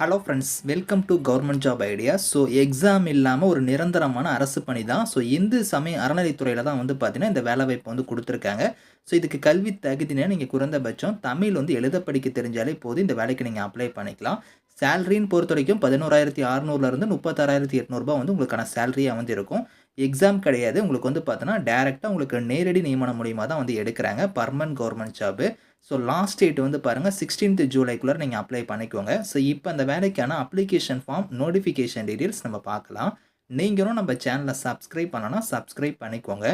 Hello friends welcome to government job idea so exam இல்லாமல் ஒரு நிரந்தரமான அரசு பணி தான். ஸோ இந்து சமய அறநிலைத்துறையில் தான் வந்து பார்த்தீங்கன்னா இந்த வேலைவாய்ப்பு வந்து கொடுத்துருக்காங்க. ஸோ இதுக்கு கல்வி தகுதினா நீங்கள் குறைந்தபட்சம் தமிழ் வந்து எழுத படிக்க தெரிஞ்சாலே போதும். இந்த வேலைக்கு நீங்கள் அப்ளை பண்ணிக்கலாம். சேலரின்னு பொறுத்த வரைக்கும் பதினோராயிரத்தி அறநூறுலேருந்து முப்பத்தாறாயிரத்தி எட்நூறுபா வந்து உங்களுக்கான சேலரியாக வந்து இருக்கும். எக்ஸாம் கிடையாது. உங்களுக்கு வந்து பார்த்தோன்னா டேரெக்டாக உங்களுக்கு நேரடி நியமனம் மூலியமாக தான் வந்து எடுக்கிறாங்க. Permanent government job so last date வந்து பாருங்கள் சிக்ஸ்டீன்த் ஜூலைக்குள்ளே நீங்கள் அப்ளை பண்ணிக்கோங்க. ஸோ இப்போ அந்த வேலைக்கான அப்ளிகேஷன் ஃபார்ம் நோட்டிஃபிகேஷன் டீட்டெயில்ஸ் நம்ம பார்க்கலாம். நீங்களும் நம்ம சேனலை சப்ஸ்கிரைப் பண்ணனா சப்ஸ்கிரைப் பண்ணிக்கோங்க.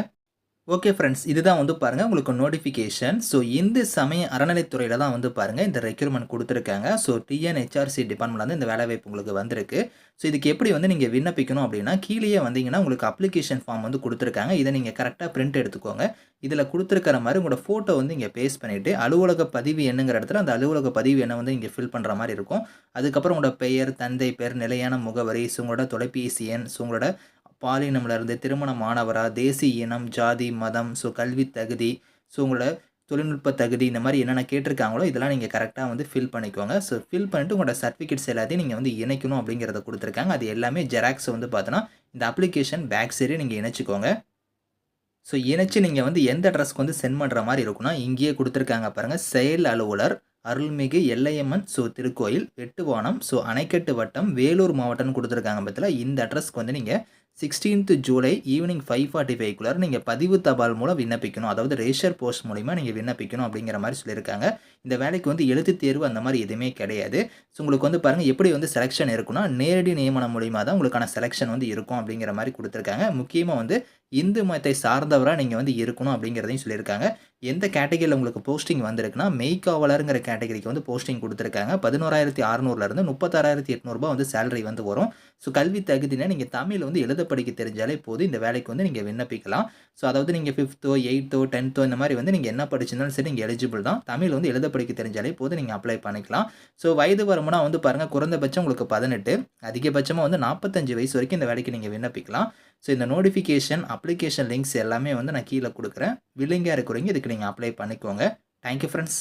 ஓகே ஃப்ரெண்ட்ஸ் இதுதான் வந்து பாருங்கள் உங்களுக்கு நோட்டிஃபிகேஷன் ஸோ இந்து சமய அறநிலைத்துறையில் தான் வந்து பாருங்கள் இந்த ரெக்யூர்மெண்ட் கொடுத்துருக்காங்க. ஸோ டிஎன்ஹெச்ஆர்சி டிபார்ட்மெண்ட் வந்து இந்த வேலைவாய்ப்பு உங்களுக்கு வந்திருக்கு. ஸோ இதுக்கு எப்படி வந்து நீங்கள் விண்ணப்பிக்கணும் அப்படின்னா கீழேயே வந்தீங்கன்னா உங்களுக்கு அப்ளிகேஷன் ஃபார்ம் வந்து கொடுத்துருக்காங்க. இதை நீங்கள் கரெக்டாக பிரிண்ட் எடுத்துக்கோங்க. இதில் கொடுத்துருக்கிற மாதிரி உங்களோட ஃபோட்டோ வந்து இங்கே பேஸ்ட் பண்ணிவிட்டு அலுவலக பதிவு என்னங்கிற இடத்துல அந்த அலுவலக பதிவு என்ன வந்து இங்கே ஃபில் பண்ணுற மாதிரி இருக்கும். அதுக்கப்புறம் உங்களோட பெயர் தந்தை பெயர் நிலையான முகவரி ஸோ உங்களோட தொலைபேசி எண் ஸோ உங்களோட பாலினம்லேருந்து திருமணம் ஆனவரா தேசிய இனம் ஜாதி மதம் ஸோ கல்வி தகுதி ஸோ உங்களோட தொழில்நுட்ப தகுதி இந்த மாதிரி என்னென்ன கேட்டிருக்காங்களோ இதெல்லாம் நீங்கள் கரெக்டாக வந்து ஃபில் பண்ணிக்கோங்க. ஸோ ஃபில் பண்ணிட்டு உங்களோட சர்டிஃபிகேட்ஸ் எல்லாத்தையும் நீங்கள் வந்து இணைக்கணும் அப்படிங்கிறத கொடுத்துருக்காங்க. அது எல்லாமே ஜெராக்ஸ் வந்து பார்த்தோன்னா இந்த அப்ளிகேஷன் பேக் சைடு நீங்கள் இணைச்சிக்கோங்க. ஸோ இணைச்சி நீங்கள் வந்து எந்த அட்ரஸ்க்கு வந்து சென்ட் பண்ணுற மாதிரி இருக்குன்னா இங்கேயே கொடுத்துருக்காங்க பாருங்கள் செயல் அலுவலர் அருள்மிகு எல்லையம்மன் ஸோ திருக்கோயில் வெட்டுவானம் ஸோ அணைக்கட்டு வட்டம் வேலூர் மாவட்டம்னு கொடுத்துருக்காங்க பற்றில இந்த அட்ரஸ்க்கு வந்து நீங்கள் sixteenth July evening five forty ஃபைவ்க்குள்ளார நீங்கள் பதிவு தபால் மூலம் விண்ணப்பிக்கணும். அதாவது ரேஷர் போஸ்ட் மூலிமா நீங்கள் விண்ணப்பிக்கணும் அப்படிங்கிற மாதிரி சொல்லியிருக்காங்க. இந்த வேலைக்கு வந்து எழுத்து தேர்வு அந்த மாதிரி எதுவுமே கிடையாது. ஸோ உங்களுக்கு வந்து பாருங்கள் எப்படி வந்து செலெக்ஷன் இருக்குன்னா நேரடி நியமனம் மூலிமா தான் உங்களுக்கான செலெக்ஷன் வந்து இருக்கும் அப்படிங்கிற மாதிரி கொடுத்துருக்காங்க. முக்கியமாக வந்து இந்து மதத்தை சார்ந்தவராக நீங்கள் வந்து இருக்கணும் அப்படிங்கிறதையும் சொல்லியிருக்காங்க. எந்த கேட்டகரியில் உங்களுக்கு போஸ்டிங் வந்திருக்குன்னா மெய்காவலருங்கிற கேட்டகரிக்கு வந்து போஸ்டிங் கொடுத்துருக்காங்க. பதினோராயிரத்தி அறநூறுலேருந்து முப்பத்தாறாயிரத்தி எட்நூறுபா வந்து சேலரி வந்து வரும். ஸோ கல்வி தகுதினா நீங்கள் தமிழ் வந்து எழுத படிக்க தெரிஞ்சாலே போதும். இந்த வேலைக்கு வந்து நீங்கள் விண்ணப்பிக்கலாம். ஸோ அதாவது நீங்கள் ஃபிஃப்த்தோ எயித்தோ டென்த்தோ இந்த மாதிரி வந்து நீங்கள் என்ன படிச்சிருந்தாலும் சரி நீங்கள் எலிஜிபிள் தான். தமிழ் வந்து எழுத படிக்க தெரிஞ்சாலே போதும். நீங்கள் அப்ளை பண்ணிக்கலாம். ஸோ வயது வரமுன்னா வந்து பாருங்கள் குறைந்தபட்சம் உங்களுக்கு பதினெட்டு. அதிகபட்சமாக வந்து நாற்பத்தஞ்சு வயசு வரைக்கும் இந்த வேலைக்கு நீங்கள் விண்ணப்பிக்கலாம். ஸோ இந்த நோட்டிஃபிகேஷன் அப்ளிகேஷன் லிங்க்ஸ் எல்லாமே வந்து நான் கீழே கொடுக்குறேன். வில்லிங்காக இருக்கிறவங்க இதுக்கு நீங்கள் அப்ளை பண்ணிக்கோங்க. Thank you friends